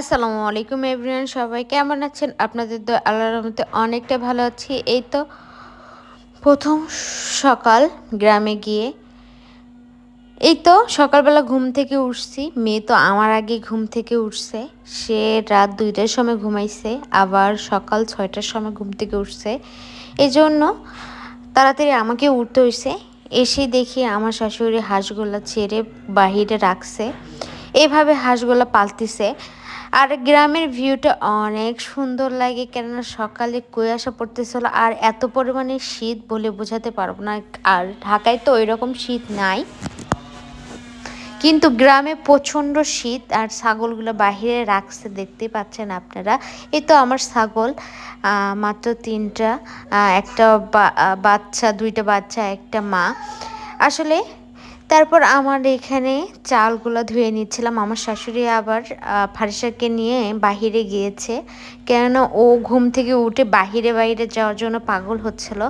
আসসালামু আলাইকুম এভরিওয়ান, সবাই কেমন আছেন? আপনাদের তো আল্লাহর রহমতে অনেকটা ভালো আছি। এই তো প্রথম সকাল গ্রামে গিয়ে। এই তো সকালবেলা ঘুম থেকে উঠছি। মেয়ে তো আমার আগে ঘুম থেকে উঠছে। সে রাত দুইটার সময় ঘুমাইছে, আবার সকাল ছয়টার সময় ঘুম থেকে উঠছে। এই জন্য তাড়াতাড়ি আমাকে উঠতে হয়েছে এসে দেখি আমার শাশুড়ি হাঁসগুলা ছেড়ে বাহিরে রাখছে। এইভাবে হাঁসগুলা পালতিছে। আর গ্রামের ভিউটা অনেক সুন্দর লাগে কেননা সকালে কুয়াশা পড়তেছিল আর এত পরিমাণে শীত বলে বোঝাতে পারব না। আর ঢাকায় তো ওই রকম শীত নাই। কিন্তু গ্রামে প্রচণ্ড শীত আর ছাগলগুলো বাহিরে রাখছে, দেখতে পাচ্ছেন আপনারা। এই তো আমার ছাগল মাত্র তিনটা একটা বাচ্চা, দুইটা বাচ্চা, একটা মা। আসলে তারপর আমার এখানে চালগুলো ধুয়ে নিচ্ছিলাম। আমার শাশুড়ি আবার ফারিসাকে নিয়ে বাহিরে গিয়েছে। কেননা ও ঘুম থেকে উঠে বাহিরে বাইরে যাওয়ার জন্য পাগল হচ্ছিল।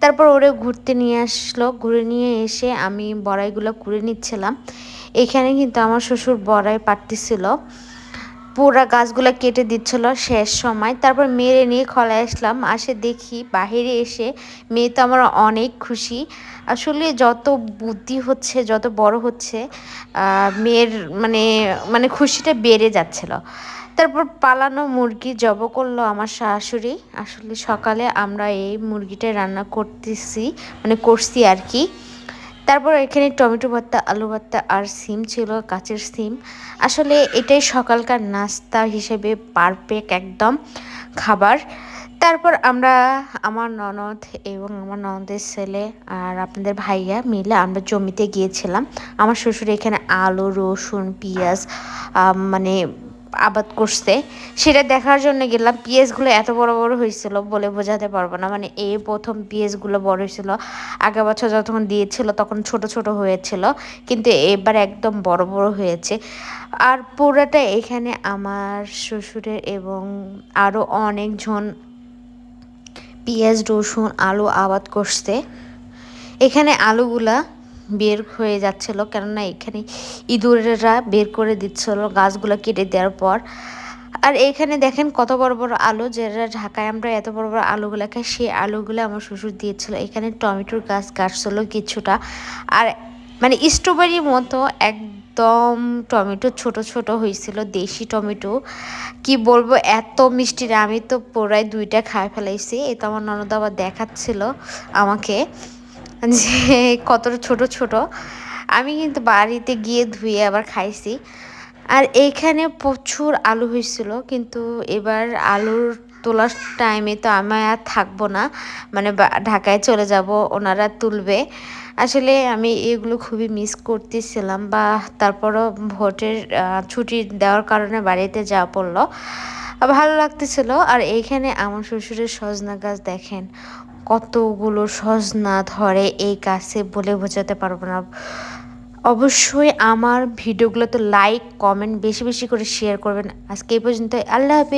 তারপর ওরে ঘুরতে নিয়ে আসলো। ঘুরে নিয়ে এসে আমি বড়াইগুলো করে নিচ্ছিলাম। এখানে কিন্তু আমার শ্বশুর বড়াই পারতেছিল পুরা গাছগুলো কেটে দিচ্ছিল শেষ সময়। তারপর মেরে নিয়ে খলায় আসলাম। আসে দেখি বাহিরে এসে মেয়ে তো আমার অনেক খুশি। আসলে যত বুদ্ধি হচ্ছে, যত বড় হচ্ছে মেয়ের মানে মানে খুশিটা বেড়ে যাচ্ছিল। তারপর পালানো মুরগি জব করল আমার শাশুড়ি। আসলে সকালে আমরা এই মুরগিটা রান্না করতেছি মানে করছি আর কি। তারপর এখানে টমেটো ভর্তা, আলু ভর্তা আর সিম ছিল, কাঁচের সিম। আসলে এটাই সকালকার নাস্তা হিসেবে পারফেক্ট একদম খাবার। তারপর আমরা, আমার ননদ এবং আমার ননদের ছেলে আর আপনাদের ভাইয়া মিলে আমরা জমিতে গিয়েছিলাম। আমার শ্বশুর এখানে আলু, রসুন, পেঁয়াজ মানে আবাদ করছে, সেটা দেখার জন্য গেলাম। পিএসগুলো এত বড় বড় হয়েছিল বলে বোঝাতে পারব না। মানে এই প্রথম পিএসগুলো বড় হয়েছিল আগে বছর যখন দিয়েছিল তখন ছোট ছোট হয়েছিল, কিন্তু এবার একদম বড় বড় হয়েছে। আর পুরাটা এখানে আমার শ্বশুরের এবং আরও অনেকজন পেঁয়াজ রসুন, আলু আবাদ করছে। এখানে আলুগুলা বের হয়ে যাচ্ছিল। কেননা এখানে ইঁদুরেরা বের করে দিচ্ছিল গাছগুলো কেটে দেওয়ার পর। আর এখানে দেখেন কত বড় বড় আলু, যেটা ঢাকায় আমরা এত বড় বড় আলুগুলো খাই, সেই আলুগুলো আমার শ্বশুর দিয়েছিল। এখানে টমেটোর গাছ কাটছিল কিছুটা। আর মানে স্ট্রবেরির মতো একদম টমেটো ছোট ছোট হয়েছিল, দেশি টমেটো। কি বলব, এত মিষ্টি আমি তো পুরাই দুইটা খায় ফেলাইছি। এ তো আমার ননদ আবার দেখাচ্ছিল আমাকে। যে কতটা ছোট ছোট। আমি কিন্তু বাড়িতে গিয়ে ধুয়ে আবার খাইছি। আর এইখানে প্রচুর আলু হয়েছিল কিন্তু এবার আলুর তোলার টাইমে তো আমি আর থাকব না। মানে ঢাকায় চলে যাব, ওনারা তুলবে। আসলে আমি এগুলো খুবই মিস করতেছিলাম, বা তারপরও ভোটের ছুটি দেওয়ার কারণে বাড়িতে যাওয়া পড়ল। ভালো লাগতেছিল। আর এইখানে আমার শ্বশুরের সজনা গাছ দেখেন, কতগুলো সজনা ধরে এই গাছে বলে বোঝাতে পারব না। অবশ্যই আমার ভিডিওগুলো তো লাইক কমেন্ট বেশি বেশি করে শেয়ার করবেন। আজকে এই পর্যন্ত আল্লাহ হাফিজ।